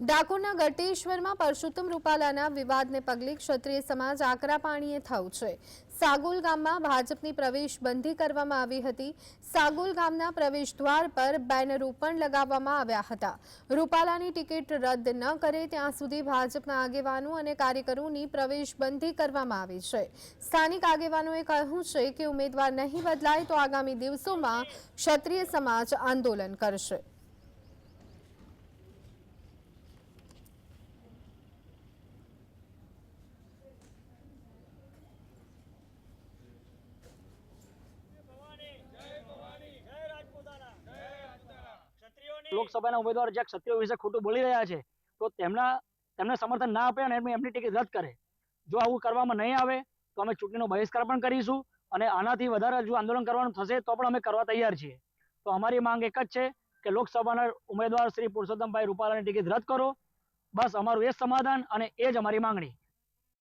ડાકોરના ગટેશ્વરમાં પરસોત્તમ રૂપાલાના વિવાદને પગલે ક્ષત્રિય સમાજ આકરા પાણીએ થયું છે. સાગોલ ગામમાં ભાજપની પ્રવેશ બંધી કરવામાં આવી હતી. સાગોલ ગામના પ્રવેશ દ્વાર પર બેનરો પણ લગાવવામાં આવ્યા હતા. રૂપાલાની ટિકિટ રદ ન કરે ત્યાં સુધી ભાજપના આગેવાનો અને કાર્યકરોની પ્રવેશ બંધી કરવામાં આવી છે. સ્થાનિક આગેવાનોએ કહ્યું છે કે ઉમેદવાર નહીં બદલાય તો આગામી દિવસોમાં ક્ષત્રિય સમાજ આંદોલન કરશે. લોકસભાના ઉમેદવાર જે ક્ષત્રિયો વિશે ખોટું બોલી રહ્યા છે, તો તેમના, તેમને સમર્થન ના આપે અને એમની ટિકિટ રદ કરે. જો આવું કરવામાં નહીં આવે, તો અમે ચૂંટણીનો બહિષ્કાર પણ કરીશું અને આનાથી વધારે જો આંદોલન કરવાનું થશે, તો પણ અમે કરવા તૈયાર છીએ. તો અમારી માંગ એક જ છે કે લોકસભાના ઉમેદવાર શ્રી પુરુષોત્તમભાઈ રૂપાલાની ટિકિટ રદ કરો. બસ અમારું એ સમાધાન અને એ જ અમારી માંગણી.